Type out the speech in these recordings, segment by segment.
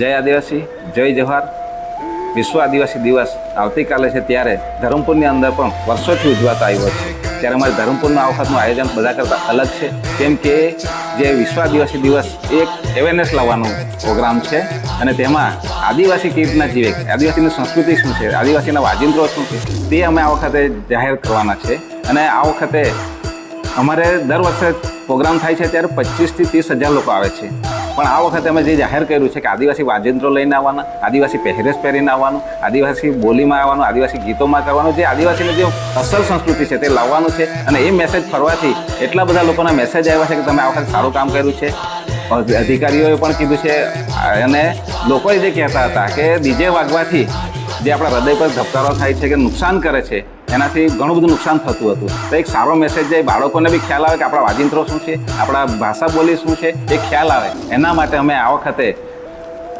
જય આદિવાસી, જય જવાહર. વિશ્વ આદિવાસી દિવસ આવતીકાલે છે ત્યારે ધરમપુરની અંદર પણ વર્ષોથી ઉજવાતો આવ્યો છે. ત્યારે અમારે ધરમપુરના આ વખતનું આયોજન બધા કરતાં અલગ છે. કેમ કે જે વિશ્વ આદિવાસી દિવસ એક અવેરનેસ લાવવાનો પ્રોગ્રામ છે અને તેમાં આદિવાસી રીતના જીવે આદિવાસીની સંસ્કૃતિ શું છે, આદિવાસીના વાજિંત્રો શું છે, તે અમે આ વખતે જાહેર કરવાના છે. અને આ વખતે અમારે દર વર્ષે પ્રોગ્રામ થાય છે, ત્યારે પચીસથી ત્રીસ હજાર લોકો આવે છે. પણ આ વખતે અમે જે જાહેર કર્યું છે કે આદિવાસી વાજિંત્રો લઈને આવવાના, આદિવાસી પહેરેશ પહેરીને આવવાનું, આદિવાસી બોલીમાં આવવાનું, આદિવાસી ગીતોમાં કરવાનું, જે આદિવાસીની જે અસલ સંસ્કૃતિ છે તે લાવવાનું છે અને એ મેસેજ ફરવાથી એટલા બધા લોકોના મેસેજ આવ્યા છે કે તમે આ વખતે સારું કામ કર્યું છે. અધિકારીઓએ પણ કીધું છે, અને લોકોએ જે કહેતા હતા કે ડીજે વાગવાથી જે આપણા હૃદય પર ધબકારો થાય છે કે નુકસાન કરે છે એનાથી ઘણું બધું નુકસાન થતું હતું. તો એક સારો મેસેજ જાય બાળકોને બી ખ્યાલ આવે કે આપણા વાજિંત્રો શું છે, આપણા ભાષા બોલી શું છે, એ ખ્યાલ આવે. એના માટે અમે આ વખતે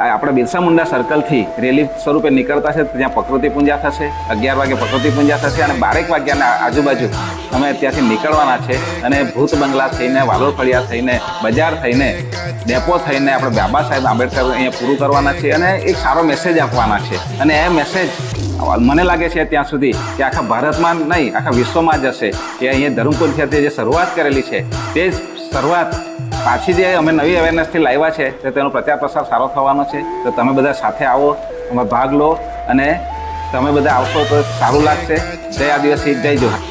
આપણા બિરસા મુંડા સર્કલથી રેલી સ્વરૂપે નીકળતા છે, ત્યાં પ્રકૃતિ પૂજા થશે, અગિયાર વાગે પ્રકૃતિ પૂજા થશે અને બારેક વાગ્યાના આજુબાજુ અમે ત્યાંથી નીકળવાના છે અને ભૂત બંગલા થઈને વાલોર ફળિયા થઈને, બજાર થઈને, ડેપો થઈને આપણે બાબા સાહેબ આંબેડકર અહીંયા પૂરું કરવાના છે અને એક સારો મેસેજ આપવાના છે. અને એ મેસેજ મને લાગે છે ત્યાં સુધી કે આખા ભારતમાં નહીં, આખા વિશ્વમાં જ હશે કે અહીંયા ધરમપુર ખાતે જે શરૂઆત કરેલી છે, તે જ શરૂઆત પાછી જે અમે નવી અવેરનેસથી લાવ્યા છે, તો તેનો પ્રચાર પ્રસાર સારો થવાનો છે. તો તમે બધા સાથે આવો અમે ભાગ લો અને તમે બધા આવશો તો સારું લાગશે. જય આદિવાસી, જય જોહાર.